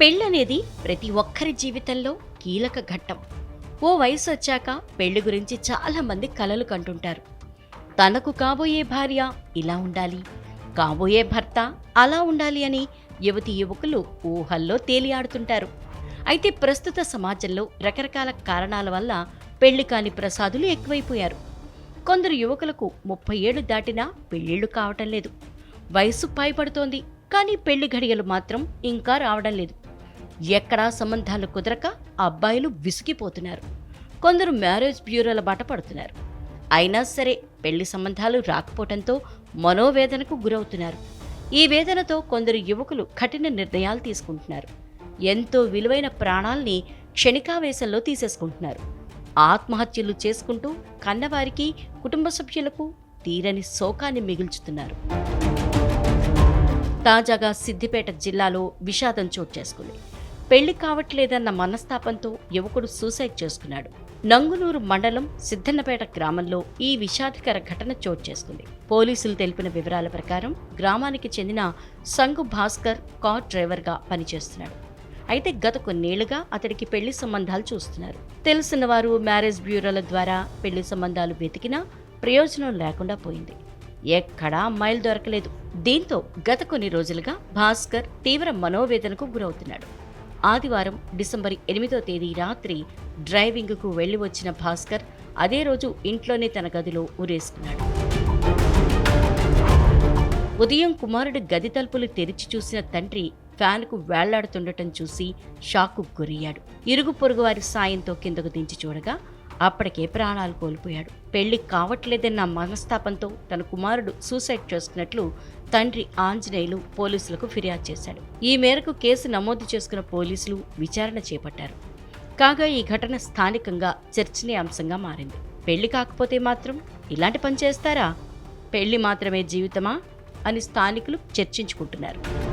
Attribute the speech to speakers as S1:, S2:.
S1: పెళ్ళనేది ప్రతి ఒక్కరి జీవితంలో కీలక ఘట్టం. ఓ వయసు వచ్చాక పెళ్ళి గురించి చాలామంది కలలు కంటుంటారు. తనకు కాబోయే భార్య ఇలా ఉండాలి కాబోయే భర్త అలా ఉండాలి అని యువతి యువకులు ఊహల్లో తేలియాడుతుంటారు. అయితే ప్రస్తుత సమాజంలో రకరకాల కారణాల వల్ల పెళ్ళి కాని ప్రసాదులు ఎక్కువైపోయారు. కొందరు యువకులకు ముప్పై ఏళ్ళు దాటినా పెళ్ళిళ్ళు కావటం లేదు. వయసు పైపడుతోంది కానీ పెళ్ళి ఘడియలు మాత్రం ఇంకా రావడం లేదు. ఎక్కడా సంబంధాలు కుదరక అబ్బాయిలు విసిగిపోతున్నారు. కొందరు మ్యారేజ్ బ్యూరోల బాట పడుతున్నారు. అయినా సరే పెళ్ళి సంబంధాలు రాకపోవడంతో మనోవేదనకు గురవుతున్నారు. ఈ వేదనతో కొందరు యువకులు కఠిన నిర్ణయాలు తీసుకుంటున్నారు. ఎంతో విలువైన ప్రాణాల్ని క్షణికావేశంలో తీసేసుకుంటున్నారు. ఆత్మహత్యలు చేసుకుంటూ కన్నవారికి కుటుంబ సభ్యులకు తీరని శోకాన్ని మిగుల్చుతున్నారు. తాజాగా సిద్దిపేట జిల్లాలో విషాదం చోటు చేసుకుంది. పెళ్ళి కావట్లేదన్న మనస్తాపంతో యువకుడు సూసైడ్ చేసుకున్నాడు. నంగునూరు మండలం సిద్ధన్నపేట గ్రామంలో ఈ విషాదకర ఘటన చోటు చేసుకుంది. పోలీసులు తెలిపిన వివరాల ప్రకారం గ్రామానికి చెందిన సంగు భాస్కర్ కార్ డ్రైవర్గా పనిచేస్తున్నాడు. అయితే గత కొన్నేళ్ళుగా అతడికి పెళ్ళి సంబంధాలు చూస్తున్నారు. తెలిసిన వారు మ్యారేజ్ బ్యూరోల ద్వారా పెళ్ళి సంబంధాలు వెతికినా ప్రయోజనం లేకుండా పోయింది. ఎక్కడా అమ్మాయిలు దొరకలేదు. దీంతో గత కొన్ని రోజులుగా భాస్కర్ తీవ్ర మనోవేదనకు గురవుతున్నాడు. ఆదివారం డిసెంబర్ ఎనిమిదో తేదీ రాత్రి డ్రైవింగ్కు వెళ్ళి వచ్చిన భాస్కర్ అదే రోజు ఇంట్లోనే తన గదిలో ఉరేసుకున్నాడు ఉదయం కుమారుడు గది తలుపులు తెరిచి చూసిన తండ్రి ఫ్యాన్కు వేళ్ళాడుతుండటం చూసి షాకు గురయ్యాడు. ఇరుగు పొరుగు వారి సాయంతో కిందకు దించి చూడగా అప్పటికే ప్రాణాలు కోల్పోయాడు. పెళ్ళి కావట్లేదన్న మనస్తాపంతో తన కుమారుడు సూసైడ్ చేసుకున్నట్లు తండ్రి ఆంజనేయులు పోలీసులకు ఫిర్యాదు చేశాడు. ఈ మేరకు కేసు నమోదు చేసుకున్న పోలీసులు విచారణ చేపట్టారు. కాగా ఈ ఘటన స్థానికంగా చర్చనీయాంశంగా మారింది. పెళ్ళి కాకపోతే మాత్రం ఇలాంటి పని చేస్తారా? పెళ్ళి మాత్రమే జీవితమా? అని స్థానికులు చర్చించుకుంటున్నారు.